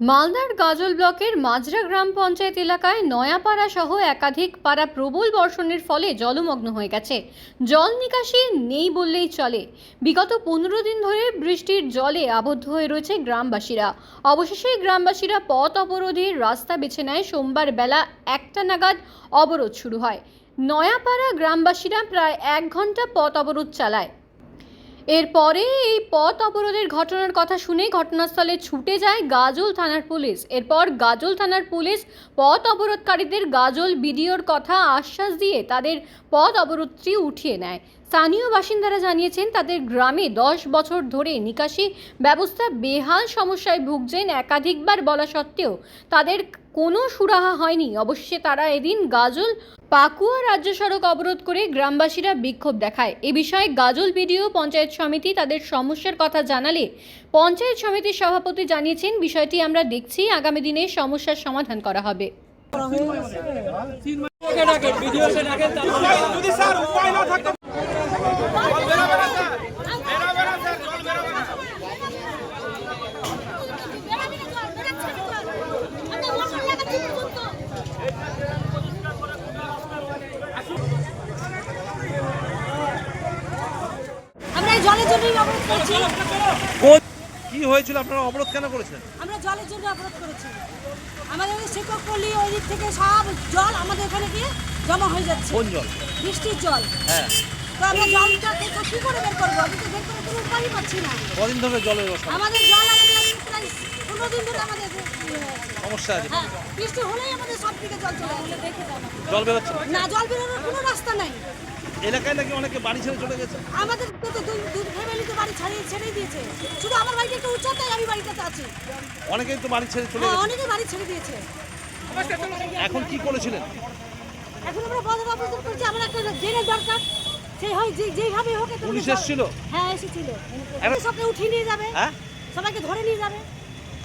মালদার গাজল ব্লকের মাজরা গ্রাম পঞ্চায়েত এলাকায় নয়াপাড়া সহ একাধিক পাড়া প্রবল বর্ষণের ফলে জলমগ্ন হয়ে গেছে। জল নিকাশি নেই বললেই চলে। বিগত পনেরো দিন ধরে বৃষ্টির জলে আবদ্ধ হয়ে রয়েছে গ্রামবাসীরা। অবশেষে গ্রামবাসীরা পথ অবরোধের রাস্তা বেছে নেয়। সোমবার বেলা একটা নাগাদ অবরোধ শুরু হয়। নয়াপাড়া গ্রামবাসীরা প্রায় এক ঘণ্টা পথ অবরোধ চালায়। এরপরে এই পথ অবরোধের ঘটনার কথা শুনে ঘটনাস্থলে ছুটে যায় গাজল থানার পুলিশ। এরপর গাজল থানার পুলিশ পথ অবরোধকারীদের গাজল বিডিওর কথা আশ্বাস দিয়ে তাদের পথ অবরোধটি উঠিয়ে নেয়। স্থানীয় বাসিন্দারা জানিয়েছেন তাদের গ্রামে দশ বছর ধরে নিকাশি ব্যবস্থা বেহাল সমস্যায় ভুগছেন একাধিকবার বলা সত্ত্বেও তাদের কোনো সুরাহা হয়নি। অবশেষে তারা এদিন গাজল পাকুয়া রাজ্য সড়ক অবরোধ করে গ্রামবাসীরা বিক্ষোভ দেখায়। এ বিষয়ে গাজল বিডিও পঞ্চায়েত সমিতি তাদের সমস্যার কথা জানালে পঞ্চায়েত সমিতির সভাপতি জানিয়েছেন বিষয়টি আমরা দেখছি আগামী দিনে সমস্যার সমাধান করা হবে। যদি স্যার উপায় না থাকতো জল বেরোবে না স্যার বেরোবে না স্যার জল বেরোবে না আমরা এই জলের জন্যই অবরোধ করেছি কোন কি হয়েছিল? আপনারা অবরোধ কেন করেছেন? আমরা জলের জন্য অবরোধ করেছি। আমাদের শিক্ষক পল্লী ওই দিক থেকে সব জল আমাদের এখানে গিয়ে জমা হয়ে যাচ্ছে। কোন জল? বৃষ্টির জল। হ্যাঁ। তো আমরা জলটা থেকে কি করে বের করব? আমি তো বের করে কোনো উপায়ই পাচ্ছি না। কদিন ধরে জলের আমাদের জল আমাদের প্রায় পনেরো দিন ধরে আমাদের সমস্যা আছে। হ্যাঁ বৃষ্টি হলেই আমাদের সব দিকে জল চলে বেরোচ্ছে। না জল বেরোনোর কোনো রাস্তা নাই। এলাকায় নাকি অনেকে বাড়ি ছেড়ে চলে গেছে? আমাদের তো দুই ফ্যামিলি তো বাড়ি ছাড়িয়ে ছেড়ে দিয়েছে। শুধু আমার বাড়িটা একটু উচ্চতায় আমি বাড়িটাতে আছি। অনেকেই তো বাড়ি ছেড়ে চলে হ্যাঁ গেছে। অনেকে বাড়ি ছেড়ে দিয়েছে। এখন কি করেছিলেন? এখন আমরা বদল অবস্থান করছি আমার একটা ড্রেনের দরকার। সেই হয় যেইভাবে হোক পুলিশ এসেছিল? হ্যাঁ এসেছিল। সবকে উঠিয়ে নিয়ে যাবে। হ্যাঁ? সবাইকে ধরে নিয়ে যাবে।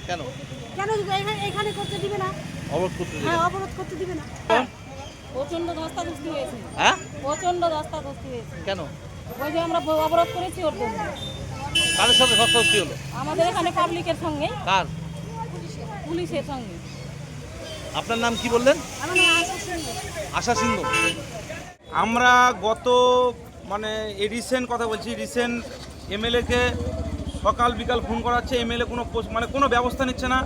কেন? কেন এখানে- করতে দিবে না? অবরোধ করতে? হ্যাঁ অবরোধ করতে দিবে না। প্রচণ্ড ধস্তাধস্তি হয়েছে। হ্যাঁ? প্রচণ্ড ধস্তাধস্তি হয়েছে। কেন? ওই যে আমরা অবরোধ করেছি ওর জন্য। কাদের সাথে ধস্তাধস্তি হলো? আমাদের এখানে পাবলিকের সঙ্গে। কার? পুলিশের সঙ্গে। আপনার নাম কি বললেন? আমার নাম আশা সিংহ। আশা সিংহ আমরা গত মানে এই রিসেন্ট কথা বলছি রিসেন্ট এমএলএকে সকাল বিকাল ফোন করাচ্ছে এমএলএ কোনো মানে কোনো ব্যবস্থা নিচ্ছে না।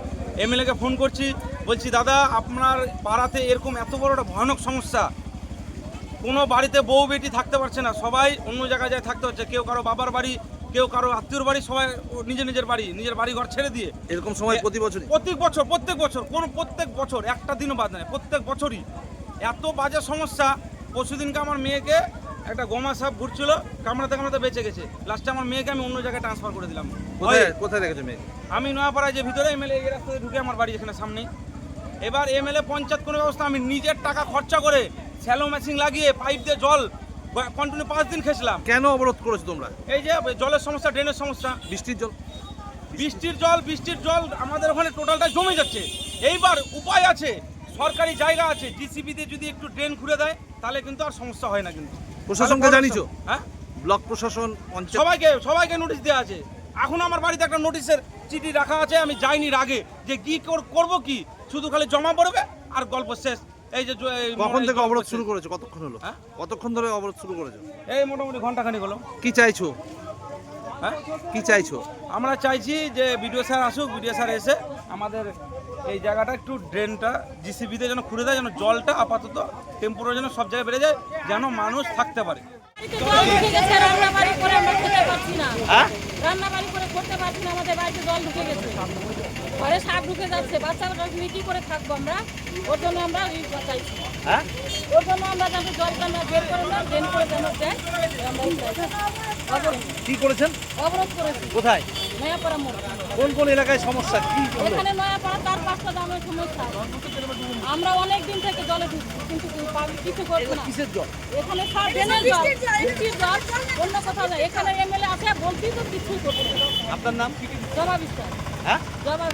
এমএলএকে ফোন করছি বলছি দাদা আপনার পাড়াতে এরকম এত বড় একটা ভয়ানক সমস্যা। কোনো বাড়িতে বউ বেটি থাকতে পারছে না। সবাই অন্য জায়গায় যায় থাকতে হচ্ছে। কেউ কারও বাবার বাড়ি কেউ কারও আত্মীয়র বাড়ি সবাই নিজের নিজের বাড়ি নিজের বাড়ি ঘর ছেড়ে দিয়ে। এরকম সময় প্রতি বছর প্রত্যেক বছর প্রত্যেক বছর কোন প্রত্যেক বছর একটা দিনও বাদ নেয় প্রত্যেক বছরই। এত বাজে সমস্যা। পরশুদিনকে আমার মেয়েকে একটা গোমা সাপ ঘুরছিল কামড়াতে কামড়াতে বেঁচে গেছে। লাস্টে আমার মেয়েকে আমি অন্য জায়গায় ট্রান্সফার করে দিলাম। কোথায় কোথায় রেখেছে মেয়ে আমি নয়াপাড়ায় যে ভিতরে এমএলএ এই রাস্তায় ঢুকে আমার বাড়ি এখানে সামনেই। এবার এমএলএ পঞ্চায়েত কোনো ব্যবস্থা আমি নিজের টাকা খরচা করে স্যালো মেশিন লাগিয়ে পাইপ দিয়ে জল কন্টিনিউ পাঁচ দিন খেয়েছিলাম। কেন অবরোধ করেছ তোমরা? এই যে জলের সমস্যা ড্রেনের সমস্যা। বৃষ্টির জল? বৃষ্টির জল বৃষ্টির জল আমাদের ওখানে টোটালটা জমে যাচ্ছে। এইবার উপায় আছে সরকারি জায়গা আছে জিসিবিতে যদি একটু ড্রেন খুলে দেয় তাহলে কিন্তু আর সমস্যা হয় না কিন্তু। প্রশাসনকে জানিয়েছো? হ্যাঁ? ব্লক প্রশাসন সবাইকে সবাইকে নোটিশ দেওয়া আছে। এখন আমার বাড়িতে একটা নোটিশের চিঠি রাখা আছে আমি যাইনি আগে যে কি কর- করব কি? শুধু খালি জমা পড়বে আর গল্প শেষ। এই যে এই কখন থেকে অবরোধ শুরু করেছ? কতক্ষণ হলো? হ্যাঁ? কতক্ষণ ধরে অবরোধ শুরু করেছ? এই মোটামুটি ঘন্টাখানিক হলো। কি চাইছো? হ্যাঁ? কি চাইছো? আমরা চাইছি যে বিডিও স্যার আসুক বিডিও স্যার এসে আমাদের এই জায়গাটা একটু ড্রেনটা জিসিবিতে যেন খুলে দেয় যেন জলটা আপাতত টেম্পোরারি যেন সব জায়গায় বেড়ে যায় যেন মানুষ থাকতে পারে। জল ঢুকে গেছে বাড়ি করে আমরা খেতে পারছি না। হ্যাঁ? রান্না পাচ্ছি পারছি না আমাদের বাড়িতে জল ঢুকে গেছে। ঘরে সাপ ঢুকে যাচ্ছে। বাচ্চারা নিয়ে কি করে থাকব আমরা? ওর জন্য আমরা চাইছি হ্যাঁ? ওর জন্য আমরা যাতে জলটা না বের করে না ড্রেন করে যেন দেয় আমরা কি করেছেন? অবরোধ করেছি। কোথায়? নয়াপাড়া মোড়। কোন কোন এলাকায় সমস্যা? কি এখানে নয়াপাড়া তার পাঁচটা দামের সমস্যা। আমরা অনেক দিন থেকে জলে ঢুকছি কিন্তু কিছু করছে না। কিসের জল? এখানে সব ড্রেনের জল বৃষ্টির জল অন্য কোথাও না এখানে এমএলএ আছে বলছি তো কিছুই করছে আপনার নাম? জবা বিশ্বাস। হ্যাঁ? জবা